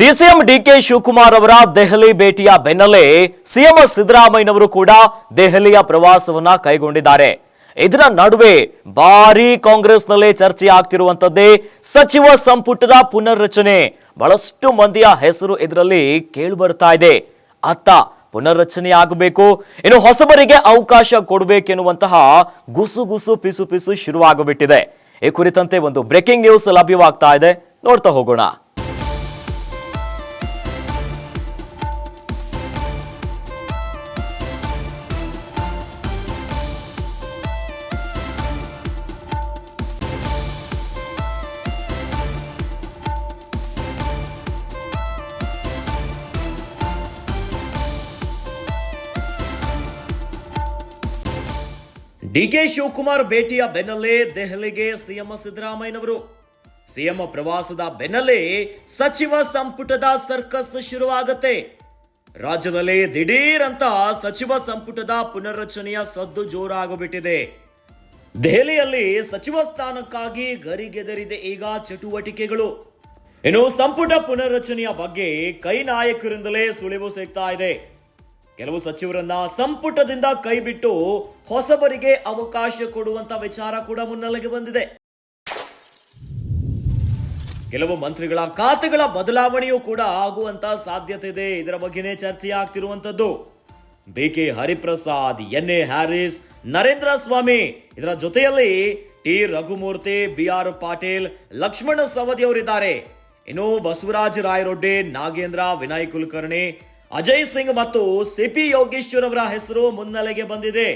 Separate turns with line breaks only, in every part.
DCM DK Shivakumar ಅವರ ದೆಹಲಿ ಭೇಟಿಯ ಬೆನ್ನಲ್ಲೇ ಸಿಎಂ ಸಿದ್ದರಾಮಯ್ಯನವರು ಕೂಡ ದೆಹಲಿಯ ಪ್ರವಾಸವನ್ನ ಕೈಗೊಂಡಿದ್ದಾರೆ. ಇದರ ನಡುವೆ ಭಾರಿ ಕಾಂಗ್ರೆಸ್ನಲ್ಲೇ ಚರ್ಚೆ ಆಗ್ತಿರುವಂತದ್ದೇ ಸಚಿವ ಸಂಪುಟದ ಪುನರ್ರಚನೆ. ಬಹಳಷ್ಟು ಮಂದಿಯ ಹೆಸರು ಇದರಲ್ಲಿ ಕೇಳಿಬರ್ತಾ ಇದೆ. ಅತ್ತ ಪುನರ್ರಚನೆ ಆಗಬೇಕು, ಇನ್ನು ಹೊಸಬರಿಗೆ ಅವಕಾಶ ಕೊಡಬೇಕೆನ್ನುವಂತಹ ಗುಸು ಗುಸು ಪಿಸು ಪಿಸು ಶುರುವಾಗಬಿಟ್ಟಿದೆ. ಈ ಕುರಿತಂತೆ ಒಂದು ಬ್ರೇಕಿಂಗ್ ನ್ಯೂಸ್ ಲಭ್ಯವಾಗ್ತಾ ಇದೆ. ನೋಡ್ತಾ ಹೋಗೋಣ. ಡಿಕೆ ಶಿವಕುಮಾರ್ ಭೇಟಿಯ ಬೆನ್ನಲ್ಲೇ ದೆಹಲಿಗೆ ಸಿಎಂ ಸಿದ್ದರಾಮಯ್ಯನವರು. ಸಿಎಂ ಪ್ರವಾಸದ ಬೆನ್ನಲ್ಲೇ ಸಚಿವ ಸಂಪುಟದ ಸರ್ಕಸ್ ಶುರುವಾಗತ್ತೆ. ರಾಜ್ಯದಲ್ಲಿ ದಿಢೀರ್ ಅಂತ ಸಚಿವ ಸಂಪುಟದ ಪುನರ್ರಚನೆಯ ಸದ್ದು ಜೋರಾಗಿಬಿಟ್ಟಿದೆ. ದೆಹಲಿಯಲ್ಲಿ ಸಚಿವ ಸ್ಥಾನಕ್ಕಾಗಿ ಗರಿಗೆದರಿದೆ ಈಗ ಚಟುವಟಿಕೆಗಳು. ಇನ್ನು ಸಂಪುಟ ಪುನರ್ರಚನೆಯ ಬಗ್ಗೆ ಕೈ ನಾಯಕರಿಂದಲೇ ಸುಳಿವು ಸಿಗ್ತಾ ಇದೆ. ಕೆಲವು ಸಚಿವರನ್ನ ಸಂಪುಟದಿಂದ ಕೈಬಿಟ್ಟು ಹೊಸಬರಿಗೆ ಅವಕಾಶ ಕೊಡುವಂತ ವಿಚಾರ ಕೂಡ ಮುನ್ನೆಲೆಗೆ ಬಂದಿದೆ. ಕೆಲವು ಮಂತ್ರಿಗಳ ಖಾತೆಗಳ ಬದಲಾವಣೆಯೂ ಕೂಡ ಆಗುವಂತ ಸಾಧ್ಯತೆ ಇದೆ. ಇದರ ಬಗ್ಗೆನೇ ಚರ್ಚೆ ಆಗ್ತಿರುವಂತದ್ದು. B K Hariprasad N A Haris, Narendra Swamy ಇದರ ಜೊತೆಯಲ್ಲಿ T Raghumurthy, B R Patil, Lakshman Savadi ಅವರಿದ್ದಾರೆ. ಇನ್ನು ಬಸವರಾಜ ರಾಯರೊಡ್ಡಿ, ನಾಗೇಂದ್ರ, ವಿನಯ್ ಕುಲಕರ್ಣಿ ಅಜಯ್ ಸಿಂಗ್ ಮತ್ತು ಸಿಪಿ ಯೋಗೇಶ್ವರ್ ಅವರ ಹೆಸರು ಮುನ್ನೆಲೆಗೆ ಬಂದಿದೆ.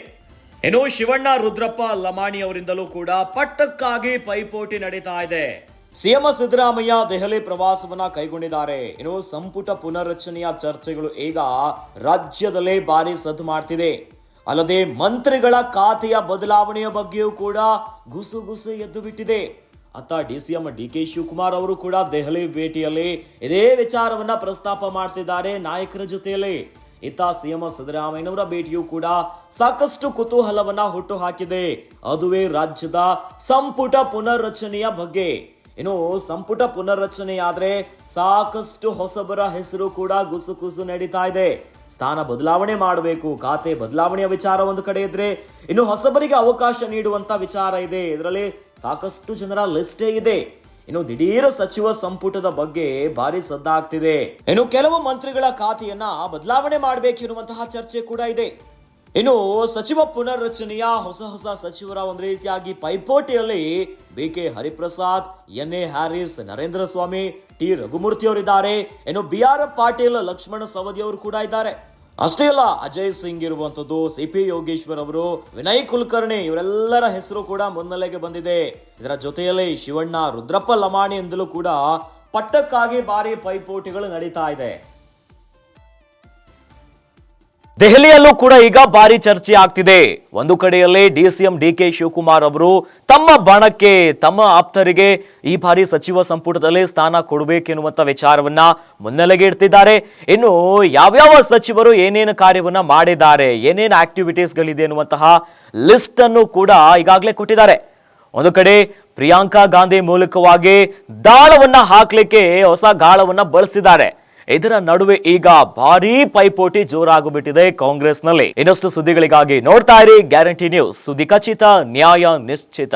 ಇನ್ನು ಶಿವಣ್ಣ ರುದ್ರಪ್ಪ ಲಮಾಣಿ ಅವರಿಂದಲೂ ಕೂಡ ಪಟ್ಟಕ್ಕಾಗಿ ಪೈಪೋಟಿ ನಡೀತಾ ಇದೆ. ಸಿಎಂ ಸಿದ್ದರಾಮಯ್ಯ ದೆಹಲಿ ಪ್ರವಾಸವನ್ನ ಕೈಗೊಂಡಿದ್ದಾರೆ. ಇನ್ನು ಸಂಪುಟ ಪುನರ್ರಚನೆಯ ಚರ್ಚೆಗಳು ಈಗ ರಾಜ್ಯದಲ್ಲೇ ಭಾರಿ ಸದ್ದು ಮಾಡ್ತಿದೆ. ಅಲ್ಲದೆ ಮಂತ್ರಿಗಳ ಖಾತೆಯ ಬದಲಾವಣೆಯ ಬಗ್ಗೆಯೂ ಕೂಡ ಗುಸು ಗುಸು ಎದ್ದು ಬಿಟ್ಟಿದೆ. ಅತ್ತ D C M D K Shivakumar ಅವರು ಕೂಡ ದೆಹಲಿ ಭೇಟಿಯಲ್ಲಿ ಇದೇ ವಿಚಾರವನ್ನ ಪ್ರಸ್ತಾಪ ಮಾಡ್ತಿದ್ದಾರೆ ನಾಯಕರ ಜೊತೆಯಲ್ಲಿ. ಇತ್ತ ಸಿಎಂ ಸಿದ್ದರಾಮಯ್ಯನವರ ಭೇಟಿಯೂ ಕೂಡ ಸಾಕಷ್ಟು ಕುತೂಹಲವನ್ನ ಹುಟ್ಟು ಹಾಕಿದೆ. ಅದುವೇ ರಾಜ್ಯದ ಸಂಪುಟ ಪುನರ್ರಚನೆಯ ಬಗ್ಗೆ. ಇನ್ನು ಸಂಪುಟ ಪುನರ್ರಚನೆಯಾದ್ರೆ ಸಾಕಷ್ಟು ಹೊಸಬರ ಹೆಸರು ಕೂಡ ಗುಸು ಗುಸು ನಡೀತಾ ಇದೆ. ಸ್ಥಾನ ಬದಲಾವಣೆ ಮಾಡಬೇಕು, ಖಾತೆ ಬದಲಾವಣೆಯ ವಿಚಾರ ಒಂದು ಕಡೆ ಇದ್ರೆ ಇನ್ನು ಹೊಸಬರಿಗೆ ಅವಕಾಶ ನೀಡುವಂತ ವಿಚಾರ ಇದೆ. ಇದರಲ್ಲಿ ಸಾಕಷ್ಟು ಜನರ ಲಿಸ್ಟೇ ಇದೆ. ಇನ್ನು ದಿಢೀರ ಸಚಿವ ಸಂಪುಟದ ಬಗ್ಗೆ ಭಾರಿ ಸದ್ದಾಗ್ತಿದೆ ಇನ್ನು ಕೆಲವು ಮಂತ್ರಿಗಳ ಖಾತೆಯನ್ನ ಬದಲಾವಣೆ ಮಾಡಬೇಕಿರುವಂತಹ ಚರ್ಚೆ ಕೂಡ ಇದೆ. ಇನ್ನು ಸಚಿವ ಪುನರ್ರಚನೆಯ ಹೊಸ ಹೊಸ ಸಚಿವರ ಒಂದು ರೀತಿಯಾಗಿ ಪೈಪೋಟಿಯಲ್ಲಿ B K Hariprasad N A Haris, Narendra Swamy, T Raghumurthy ಅವರಿದ್ದಾರೆ. ಇನ್ನು ಬಿ ಆರ್ ಪಾಟೀಲ್, ಲಕ್ಷ್ಮಣ ಸವದಿ ಅವರು ಕೂಡ ಇದ್ದಾರೆ. ಅಷ್ಟೇ ಅಲ್ಲ, ಅಜಯ್ ಸಿಂಗ್ ಇರುವಂತದ್ದು ಸಿ ಪಿ ಯೋಗೇಶ್ವರ್ ಅವರು, ವಿನಯ್ ಕುಲಕರ್ಣಿ ಇವರೆಲ್ಲರ ಹೆಸರು ಕೂಡ ಮುನ್ನೆಲೆಗೆ ಬಂದಿದೆ. ಇದರ ಜೊತೆಯಲ್ಲಿ ಶಿವಣ್ಣ, ರುದ್ರಪ್ಪ ಲಮಾಣಿ ಎಂದಲೂ ಕೂಡ ಪಟ್ಟಕ್ಕಾಗಿ ಭಾರಿ ಪೈಪೋಟಿಗಳು ನಡೀತಾ ಇದೆ. ದೆಹಲಿಯಲ್ಲೂ ಕೂಡ ಈಗ ಭಾರಿ ಚರ್ಚೆ ಆಗ್ತಿದೆ. ಒಂದು ಕಡೆಯಲ್ಲಿ D CM D K Shivakumar ಅವರು ತಮ್ಮ ಬಣಕ್ಕೆ, ತಮ್ಮ ಆಪ್ತರಿಗೆ ಈ ಬಾರಿ ಸಚಿವ ಸಂಪುಟದಲ್ಲಿ ಸ್ಥಾನ ಕೊಡಬೇಕೆನ್ನುವಂತ ವಿಚಾರವನ್ನ ಮುನ್ನೆಲೆಗೆ ಇಡ್ತಿದ್ದಾರೆ ಇನ್ನು ಯಾವ್ಯಾವ ಸಚಿವರು ಏನೇನು ಕಾರ್ಯವನ್ನ ಮಾಡಿದ್ದಾರೆ, ಏನೇನು ಆಕ್ಟಿವಿಟೀಸ್ಗಳಿದೆ ಎನ್ನುವಂತಹ ಲಿಸ್ಟ್ ಅನ್ನು ಕೂಡ ಈಗಾಗಲೇ ಕೊಟ್ಟಿದ್ದಾರೆ. ಒಂದು ಕಡೆ ಪ್ರಿಯಾಂಕಾ ಗಾಂಧಿ ಮೂಲಕವಾಗಿ ದಾಳವನ್ನ ಹಾಕ್ಲಿಕ್ಕೆ ಹೊಸ ಗಾಳವನ್ನ ಬಳಸಿದ್ದಾರೆ. ಇದರ ನಡುವೆ ಈಗ ಭಾರೀ ಪೈಪೋಟಿ ಜೋರಾಗಿಬಿಟ್ಟಿದೆ ಕಾಂಗ್ರೆಸ್ನಲ್ಲಿ. ಇನ್ನಷ್ಟು ಸುದ್ದಿಗಳಿಗಾಗಿ ನೋಡ್ತಾ ಇರಿ ಗ್ಯಾರಂಟಿ ನ್ಯೂಸ್. ಸುದ್ದಿ ಖಚಿತ, ನ್ಯಾಯ ನಿಶ್ಚಿತ.